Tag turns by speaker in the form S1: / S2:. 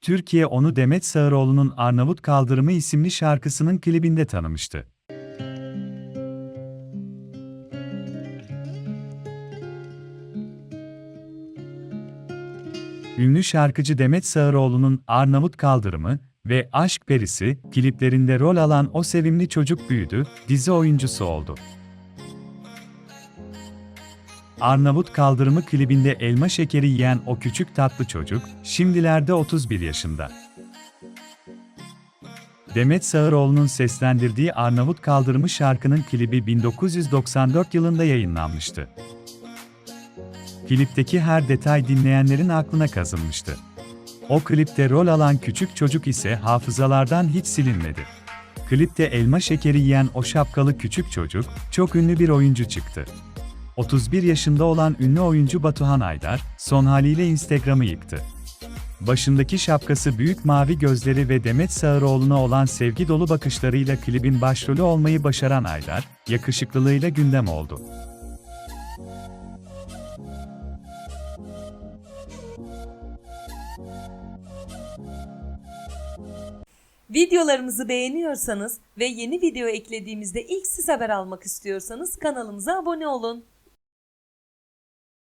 S1: Türkiye onu Demet Sağıroğlu'nun Arnavut Kaldırımı isimli şarkısının klibinde tanımıştı. Ünlü şarkıcı Demet Sağıroğlu'nun Arnavut Kaldırımı ve Aşk Perisi kliplerinde rol alan o sevimli çocuk büyüdü, dizi oyuncusu oldu. Arnavut Kaldırımı klibinde elma şekeri yiyen o küçük tatlı çocuk, şimdilerde 31 yaşında. Demet Sağıroğlu'nun seslendirdiği Arnavut Kaldırımı şarkının klibi 1994 yılında yayınlanmıştı. Klipteki her detay dinleyenlerin aklına kazınmıştı. O klipte rol alan küçük çocuk ise hafızalardan hiç silinmedi. Klipte elma şekeri yiyen o şapkalı küçük çocuk, çok ünlü bir oyuncu çıktı. 31 yaşında olan ünlü oyuncu Batuhan Aydar, son haliyle Instagram'ı yıktı. Başındaki şapkası büyük mavi gözleri ve Demet Sağıroğlu'na olan sevgi dolu bakışlarıyla klibin başrolü olmayı başaran Aydar, yakışıklılığıyla gündem oldu.
S2: Videolarımızı beğeniyorsanız ve yeni video eklediğimizde ilk siz haber almak istiyorsanız kanalımıza abone olun.